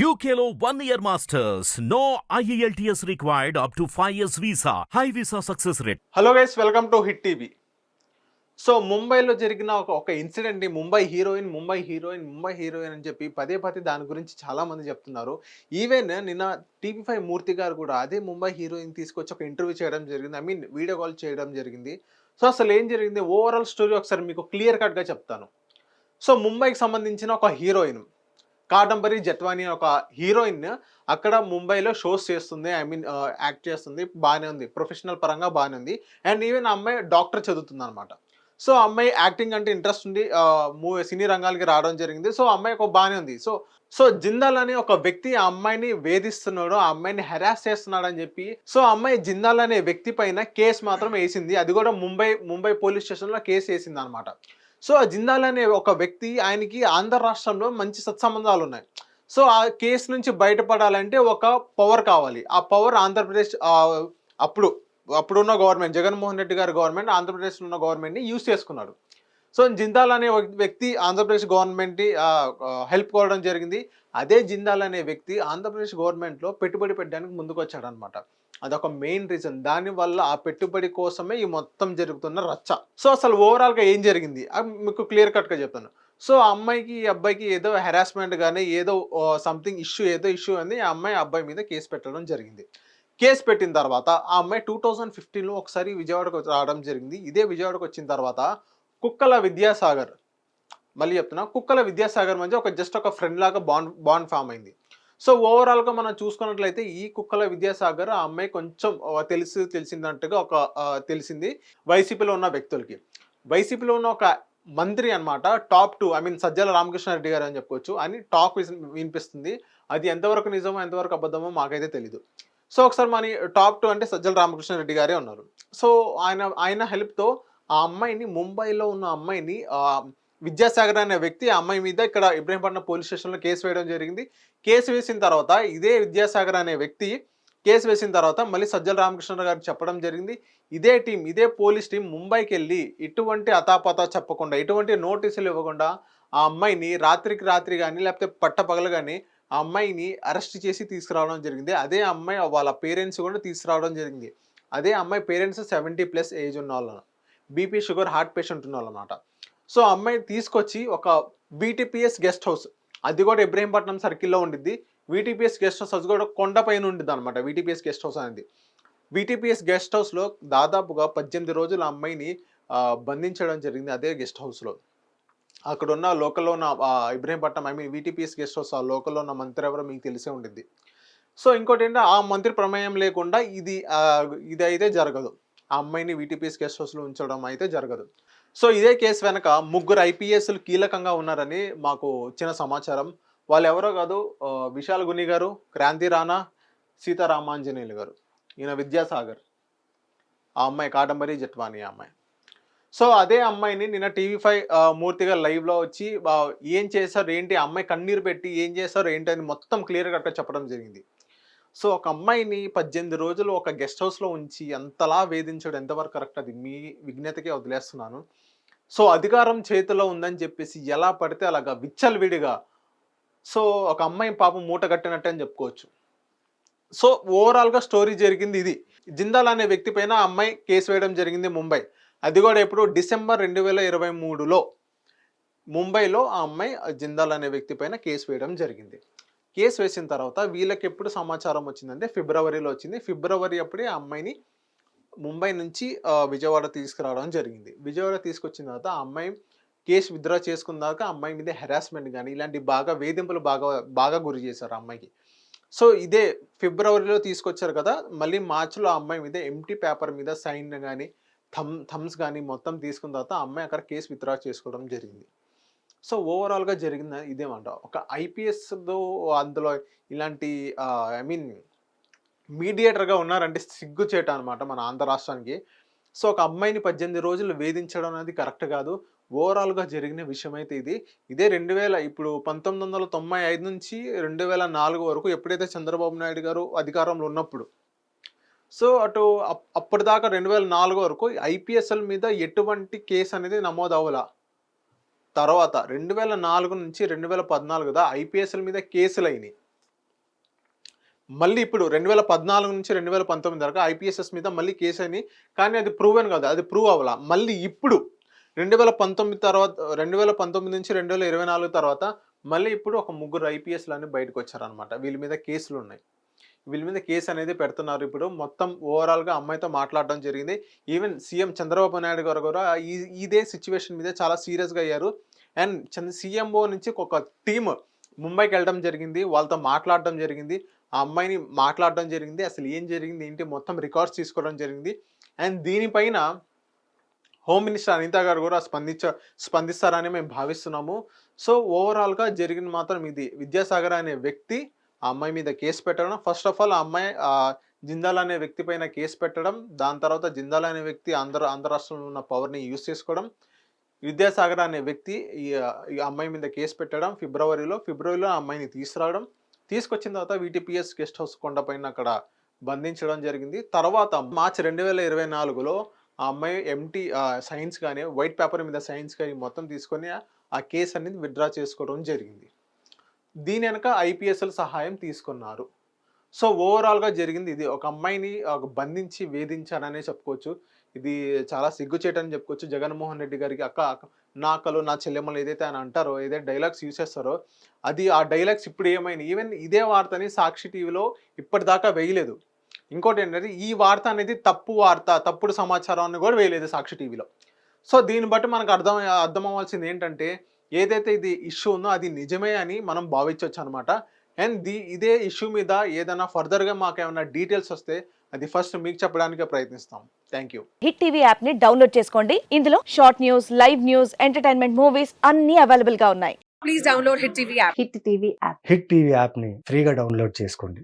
యూకేలో one year masters no IELTS required up to five years visa high visa success rate hello guys welcome to Hit TV so ముంబైలో జరిగిన ఒక ఒక ఇన్సిడెంట్ని Mumbai heroine Mumbai heroine Mumbai heroine అని చెప్పి పదే పదే దాని గురించి చాలామంది చెప్తున్నారు. ఈవెన్ నిన్న టీవీ ఫైవ్ మూర్తి గారు కూడా అదే ముంబై హీరోయిన్ తీసుకొచ్చి ఒక ఇంటర్వ్యూ చేయడం జరిగింది. ఐ మీన్ వీడియో కాల్ చేయడం జరిగింది. సో అసలు ఏం జరిగింది? ఓవరాల్ స్టోరీ ఒకసారి మీకు క్లియర్ కట్గా చెప్తాను. సో ముంబైకి సంబంధించిన ఒక హీరోయిన్ కాదంబరి జట్వాని ఒక హీరోయిన్ అక్కడ ముంబైలో షోస్ చేస్తుంది. ఐ మీన్ యాక్ట్ చేస్తుంది. బాగానే ఉంది. ప్రొఫెషనల్ పరంగా బాగానే ఉంది. అండ్ ఈవెన్ ఆ అమ్మాయి డాక్టర్ చదువుతుంది అనమాట సో అమ్మాయి యాక్టింగ్ అంటే ఇంట్రెస్ట్ ఉండి మూవీ సినీ రంగాలకి రావడం జరిగింది. సో అమ్మాయి ఒక బాగానే ఉంది. సో సో జిందాల్ అనే ఒక వ్యక్తి ఆ అమ్మాయిని వేధిస్తున్నాడు ఆ అమ్మాయిని హెరాస్ చేస్తున్నాడు అని చెప్పి. సో అమ్మాయి జిందాల్ అనే వ్యక్తి పైన కేసు మాత్రం వేసింది. అది కూడా ముంబై ముంబై పోలీస్ స్టేషన్లో కేసు వేసింది అనమాట సో ఆ జిందాల్ అనే ఒక వ్యక్తి ఆయనకి ఆంధ్ర రాష్ట్రంలో మంచి సత్సంబంధాలు ఉన్నాయి సో ఆ కేసు నుంచి బయటపడాలంటే ఒక పవర్ కావాలి. ఆ పవర్ ఆంధ్రప్రదేశ్ అప్పుడు అప్పుడున్న గవర్నమెంట్ జగన్మోహన్ రెడ్డి గారి గవర్నమెంట్ ఆంధ్రప్రదేశ్లో ఉన్న గవర్నమెంట్ని యూజ్ చేసుకున్నాడు. సో జిందాల్ అనే వ్యక్తి ఆంధ్రప్రదేశ్ గవర్నమెంట్ని హెల్ప్ కోవడం జరిగింది. అదే జిందాల్ అనే వ్యక్తి ఆంధ్రప్రదేశ్ గవర్నమెంట్లో పెట్టుబడి పెట్టడానికి ముందుకు వచ్చాడనమాట అదొక మెయిన్ రీజన్. దానివల్ల ఆ పెట్టుబడి కోసమే ఈ మొత్తం జరుగుతున్న రచ్చ. సో అసలు ఓవరాల్గా ఏం జరిగింది? మీకు క్లియర్ కట్గా చెప్తాను. సో ఆ అమ్మాయికి ఈ అబ్బాయికి ఏదో హెరాస్మెంట్ కానీ ఏదో సంథింగ్ ఇష్యూ ఏదో ఇష్యూ అని ఆ అమ్మాయి ఆ అబ్బాయి మీద కేసు పెట్టడం జరిగింది. కేసు పెట్టిన తర్వాత ఆ అమ్మాయి టూ థౌజండ్ ఫిఫ్టీన్లో ఒకసారి విజయవాడకు రావడం జరిగింది. ఇదే విజయవాడకు వచ్చిన తర్వాత కుక్కల విద్యాసాగర్ మళ్ళీ చెప్తున్నా కుక్కల విద్యాసాగర్ మధ్య ఒక జస్ట్ ఒక ఫ్రెండ్ లాగా బాండ్ బాండ్ ఫామ్ అయింది. సో ఓవరాల్గా మనం చూసుకున్నట్లయితే ఈ కుక్కల విద్యాసాగర్ ఆ అమ్మాయి కొంచెం తెలిసి తెలిసిందంటగా ఒక తెలిసింది వైసీపీలో ఉన్న వ్యక్తులకి. వైసీపీలో ఉన్న ఒక మంత్రి అన్నమాట top two I mean Sajjala Ramakrishna Reddy garu అని చెప్పుకోవచ్చు అని టాక్ వినిపిస్తుంది. అది ఎంతవరకు నిజమో ఎంతవరకు అబద్ధమో మాకైతే తెలీదు. సో ఒకసారి మన టాప్ టూ అంటే సజ్జల రామకృష్ణారెడ్డి గారే ఉన్నారు. సో ఆయన ఆయన హెల్ప్తో ఆ అమ్మాయిని ముంబైలో ఉన్న అమ్మాయిని విద్యాసాగర్ అనే వ్యక్తి ఆ అమ్మాయి మీద ఇక్కడ ఇబ్రహీంపట్నం పోలీస్ స్టేషన్లో కేసు వేయడం జరిగింది. కేసు వేసిన తర్వాత ఇదే విద్యాసాగర్ అనే వ్యక్తి కేసు వేసిన తర్వాత మళ్ళీ సజ్జల రామకృష్ణ గారికి చెప్పడం జరిగింది. ఇదే టీం ఇదే పోలీస్ టీం ముంబైకి వెళ్ళి ఎటువంటి అతాపతా చెప్పకుండా ఎటువంటి నోటీసులు ఇవ్వకుండా ఆ అమ్మాయిని రాత్రికి రాత్రి కానీ లేకపోతే పట్టపగలు కానీ ఆ అమ్మాయిని అరెస్ట్ చేసి తీసుకురావడం జరిగింది. అదే అమ్మాయి వాళ్ళ పేరెంట్స్ కూడా తీసుకురావడం జరిగింది. అదే అమ్మాయి పేరెంట్స్ సెవెంటీ ప్లస్ ఏజ్ ఉన్న వాళ్ళను. బీపీ షుగర్ హార్ట్ పేషెంట్ ఉన్న వాళ్ళు అనమాట సో అమ్మాయిని అమ్మాయి తీసుకొచ్చి ఒక బీటీపీఎస్ గెస్ట్ హౌస్ అది కూడా ఇబ్రహీంపట్నం సర్కిల్లో ఉండిద్ది. వీటీపీఎస్ గెస్ట్ హౌస్ అది కూడా కొండపైన ఉండిద్ది అనమాట వీటీపీఎస్ గెస్ట్ హౌస్ అనేది. వీటీపీఎస్ గెస్ట్ హౌస్లో దాదాపుగా పద్దెనిమిది రోజుల అమ్మాయిని బంధించడం జరిగింది అదే గెస్ట్ హౌస్లో. అక్కడ ఉన్న లోకల్లో ఉన్న Ibrahimpatnam I mean VTPS guest house ఆ లోకల్లో ఉన్న మంత్రి ఎవరో మీకు తెలిసే ఉండిద్ది. సో ఇంకోటి ఏంటంటే ఆ మంత్రి ప్రమేయం లేకుండా ఇది ఇది అయితే జరగదు. ఆ అమ్మాయిని వీటీపీఎస్ గెస్ట్ హౌస్లో ఉంచడం అయితే జరగదు. సో ఇదే కేసు వెనక ముగ్గురు ఐపీఎస్లు కీలకంగా ఉన్నారని మాకు వచ్చిన సమాచారం. వాళ్ళు ఎవరో కాదు విశాల్ గుని గారు క్రాంతి రాణా సీతారామాంజనేయులు గారు. ఈయన విద్యాసాగర్. ఆ అమ్మాయి కాటంబరి జట్వాని ఆ అమ్మాయి. సో అదే అమ్మాయిని నిన్న టీవీ ఫైవ్ మూర్తిగా లైవ్లో వచ్చి ఏం చేశారు ఏంటి ఆ అమ్మాయి కన్నీరు పెట్టి ఏం చేశారు ఏంటి అని మొత్తం క్లియర్గా కట్గా చెప్పడం జరిగింది. సో ఒక అమ్మాయిని పద్దెనిమిది రోజులు ఒక గెస్ట్ హౌస్లో ఉంచి ఎంతలా వేధించడం ఎంతవరకు కరెక్ట్ అది మీ విజ్ఞతకే వదిలేస్తున్నాను. సో అధికారం చేతిలో ఉందని చెప్పేసి ఎలా పడితే అలాగా విచ్చలవిడిగా సో ఒక అమ్మాయి పాపం మూట కట్టినట్టు అని చెప్పుకోవచ్చు. సో ఓవరాల్గా స్టోరీ జరిగింది ఇది. జిందాల్ అనే వ్యక్తి పైన ఆ అమ్మాయి కేసు వేయడం జరిగింది ముంబై. అది కూడా ఎప్పుడు డిసెంబర్ రెండు వేల ఇరవై మూడులో ముంబైలో ఆ అమ్మాయి జిందాల్ అనే వ్యక్తి పైన కేసు వేయడం జరిగింది. కేసు వేసిన తర్వాత వీళ్ళకి ఎప్పుడు సమాచారం వచ్చిందంటే ఫిబ్రవరిలో వచ్చింది. ఫిబ్రవరి అప్పుడే ఆ అమ్మాయిని ముంబై నుంచి విజయవాడ తీసుకురావడం జరిగింది. విజయవాడ తీసుకొచ్చిన తర్వాత ఆ అమ్మాయి కేసు విత్డ్రా చేసుకున్నాక అమ్మాయి మీద హెరాస్మెంట్ కానీ ఇలాంటి బాగా వేధింపులు బాగా బాగా గురి చేశారు అమ్మాయికి. సో ఇదే ఫిబ్రవరిలో తీసుకొచ్చారు కదా మళ్ళీ మార్చిలో ఆ అమ్మాయి మీద ఎంటీ పేపర్ మీద సైన్ కానీ థమ్ థమ్స్ కానీ మొత్తం తీసుకున్న తర్వాత అమ్మాయి అక్కడ కేసు విత్డ్రా చేసుకోవడం జరిగింది. సో ఓవరాల్గా జరిగింది ఇదేమంట. ఒక ఐపీఎస్ అందులో ఇలాంటి ఐ మీన్ మీడియేటర్గా ఉన్నారంటే సిగ్గుచేట అనమాట మన ఆంధ్ర రాష్ట్రానికి. సో ఒక అమ్మాయిని పద్దెనిమిది రోజులు వేధించడం అనేది కరెక్ట్ కాదు. ఓవరాల్గా జరిగిన విషయం అయితే ఇది. ఇదే రెండు వేల ఇప్పుడు పంతొమ్మిది వందల తొంభై ఐదు నుంచి రెండు వేల నాలుగు వరకు ఎప్పుడైతే చంద్రబాబు నాయుడు గారు అధికారంలో ఉన్నప్పుడు. సో అటు అప్- అప్పటిదాకా రెండు వేల నాలుగు వరకు ఐపీఎస్ఎల్ మీద ఎటువంటి కేసు అనేది నమోదు అవ్వాల తర్వాత రెండు వేల నాలుగు నుంచి రెండు వేల పద్నాలుగుదా ఐపీఎస్ఎల్ మీద కేసులు అయినాయి మళ్ళీ ఇప్పుడు రెండు వేల పద్నాలుగు నుంచి రెండు వేల పంతొమ్మిది వరకు ఐపీఎస్ఎస్ మీద మళ్ళీ కేసు అని కానీ అది ప్రూవ్ అని కాదు అది ప్రూవ్ అవ్వాల? మళ్ళీ ఇప్పుడు రెండు వేల పంతొమ్మిది తర్వాత రెండు వేల పంతొమ్మిది నుంచి రెండు వేల ఇరవై నాలుగు తర్వాత మళ్ళీ ఇప్పుడు ఒక ముగ్గురు ఐపీఎస్లు అని బయటకు వచ్చారనమాట వీళ్ళ మీద కేసులు ఉన్నాయి. వీళ్ళ మీద కేసు అనేది పెడుతున్నారు ఇప్పుడు. మొత్తం ఓవరాల్గా అమ్మాయితో మాట్లాడడం జరిగింది. ఈవెన్ సీఎం చంద్రబాబు నాయుడు గారు కూడా ఈ ఇదే సిచ్యువేషన్ మీద చాలా సీరియస్గా అయ్యారు. అండ్ చంద్ర సీఎంఓ నుంచి ఒక టీమ్ ముంబైకి వెళ్ళడం జరిగింది వాళ్ళతో మాట్లాడడం జరిగింది. ఆ అమ్మాయిని మాట్లాడడం జరిగింది. అసలు ఏం జరిగింది ఏంటి మొత్తం రికార్డ్స్ తీసుకోవడం జరిగింది. అండ్ దీనిపైన హోమ్ మినిస్టర్ అనిత గారు కూడా స్పందించ స్పందిస్తారని మేము భావిస్తున్నాము. సో ఓవరాల్గా జరిగిన మాత్రం ఇది. విద్యాసాగర్ అనే వ్యక్తి ఆ అమ్మాయి మీద కేసు పెట్టడం. ఫస్ట్ ఆఫ్ ఆల్ ఆ అమ్మాయి జిందాల్ అనే వ్యక్తి పైన కేసు పెట్టడం. దాని తర్వాత జిందాల్ అనే వ్యక్తి ఆంధ్ర ఆంధ్ర రాష్ట్రంలో ఉన్న పవర్ని యూజ్ చేసుకోవడం. విద్యాసాగర్ అనే వ్యక్తి ఈ అమ్మాయి మీద కేసు పెట్టడం ఫిబ్రవరిలో ఫిబ్రవరిలో ఆ అమ్మాయిని తీసుకురావడం తీసుకొచ్చిన తర్వాత వీటీపీఎస్ గెస్ట్ హౌస్ కొండపైన అక్కడ బంధించడం జరిగింది. తర్వాత మార్చి రెండు వేల ఇరవై నాలుగులో ఆ అమ్మాయి ఎంటీ సైన్స్ కానీ వైట్ పేపర్ మీద సైన్స్ కానీ మొత్తం తీసుకొని ఆ- కేసు అనేది విత్డ్రా చేసుకోవడం జరిగింది. దీని వెనక ఐపీఎస్ఎల్ సహాయం తీసుకున్నారు. సో ఓవరాల్గా జరిగింది ఇది. ఒక అమ్మాయిని ఒక బంధించి వేధించారనే చెప్పుకోవచ్చు. ఇది చాలా సిగ్గుచేటని చెప్పుకోవచ్చు. జగన్మోహన్ రెడ్డి గారికి అక్క నా అక్కలు నా చెల్లెమ్మలు ఏదైతే ఆయన అంటారో ఏదైతే డైలాగ్స్ యూజ్ చేస్తారో అది ఆ డైలాగ్స్ ఇప్పుడు ఏమైనా ఈవెన్ ఇదే వార్తని సాక్షి టీవీలో ఇప్పటిదాకా వేయలేదు. ఇంకోటి ఏంటంటే ఈ వార్త అనేది తప్పు వార్త తప్పుడు సమాచారం అని కూడా వేయలేదు సాక్షి టీవీలో. సో దీన్ని బట్టి మనకు అర్థం అర్థం అవ్వాల్సింది ఏంటంటే ఏదైతే ఇది ఇష్యూ ఉందో అది నిజమే అని మనం భావించవచ్చు అనమాట అండ్ ది ఇదే ఇష్యూ మీద ఏదైనా ఫర్దర్గా మాకు ఏమైనా డీటెయిల్స్ వస్తే అది ఫస్ట్ మీకు చెప్పడానికే ప్రయత్నిస్తాం. థ్యాంక్ యూ హిట్ టీవీ యాప్ని డౌన్లోడ్ చేసుకోండి. ఇందులో short news live news entertainment movies అన్ని అవైలబుల్గా ఉన్నాయి. Please download Hit TV app. Hit TV app Hit TV యాప్ని ఫ్రీగా డౌన్లోడ్ చేసుకోండి.